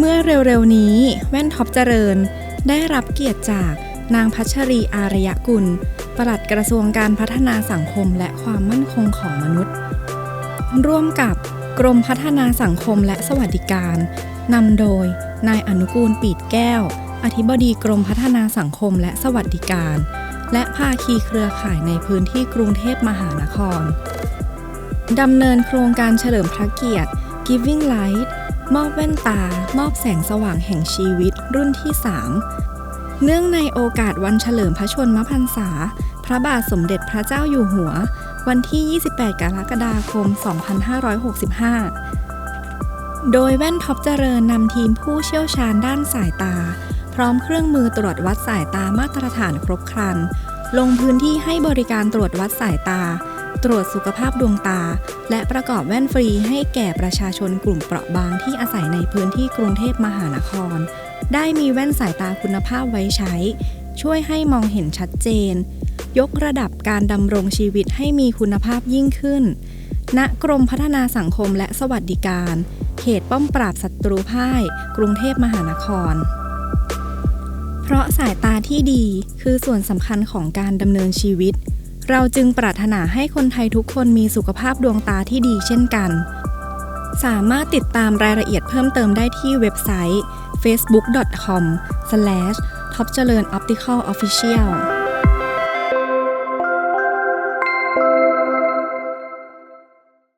เมื่อเร็วๆนี้แว่นท็อปเจริญ ได้รับเกียรติจากนางพัชรีอารยกุล ปลัดกระทรวงการพัฒนาสังคมและความมั่นคงของมนุษย์ ร่วมกับกรมพัฒนาสังคมและสวัสดิการนำโดยนายอนุกูลปีดแก้ว อธิบดีกรมพัฒนาสังคมและสวัสดิการ และภาคีเครือข่ายในพื้นที่กรุงเทพมหานครดำเนินโครงการเฉลิมพระเกียรติ Giving Light มอบแว่นตา มอบแสงสว่างแห่งชีวิตรุ่นที่ 3 เนื่องในโอกาสวันเฉลิมพระชนมพรรษา พระบาทสมเด็จพระเจ้าอยู่หัว วันที่ 28 กรกฎาคม 2565 โดยแว่นท็อปเจริญนำทีมผู้เชี่ยวชาญด้านสายตา พร้อมเครื่องมือตรวจวัดสายตามาตรฐานครบครัน ลงพื้นที่ให้บริการตรวจวัดสายตา ตรวจสุขภาพดวงตา และประกอบแว่นฟรีให้แก่ประชาชนกลุ่มเปราะบางที่อาศัยในพื้นที่กรุงเทพมหานคร ได้มีแว่นสายตาคุณภาพไว้ใช้ ช่วยให้มองเห็นชัดเจน ยกระดับการดำรงชีวิตให้มีคุณภาพยิ่งขึ้น ณ กรมพัฒนาสังคมและสวัสดิการ เขตป้อมปราบศัตรูพ่าย กรุงเทพมหานคร เพราะสายตาที่ดีคือส่วนสำคัญของการดำเนินชีวิต เราจึงปรารถนาให้คนไทยทุกคนมีสุขภาพดวงตาที่ดีเช่นกัน สามารถติดตามรายละเอียดเพิ่มเติมได้ที่เว็บไซต์ facebook.com/topjaleenopticalofficial